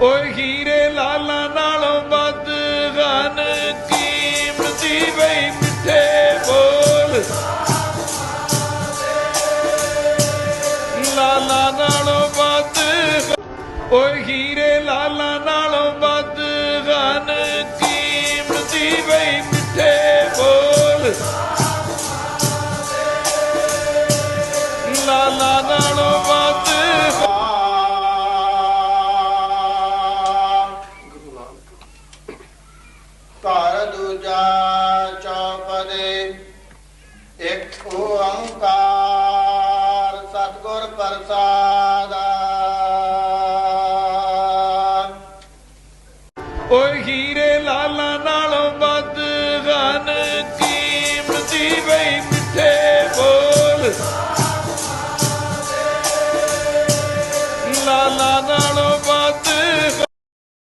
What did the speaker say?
ਓਏ ਹੀਰੇ ਲਾਲਾ ਨਾਲੋਂ ਵੱਧ ਗਨ ਕੀਮਤੀ ਬਈ ਮਿੱਠੇ ਬੋਲ। ਲਾਲਾ ਨਾਲੋਂ ਵੱਧ ਓਏ ਹੀਰੇ ਲਾਲਾ ਨਾਲੋਂ ਵੱਧ ਗਨ ਕੀਮਤੀ ਬਈ ਮਿੱਠੇ ਬੋਲ। ਲਾਲਾ ਘਰ ਦੂਜਾ ਚੌਪਦੇ। ਇੱਕ ਓੰਕਾਰ ਸਤਗੁਰ ਪ੍ਰਸਾਦ। ਓਏ ਹੀਰੇ ਲਾਲਾ ਨਾਲੋਂ ਵੱਧ ਗਨ ਕੀਮਤੀ ਵੇ ਮਿੱਠੇ ਬੋਲ।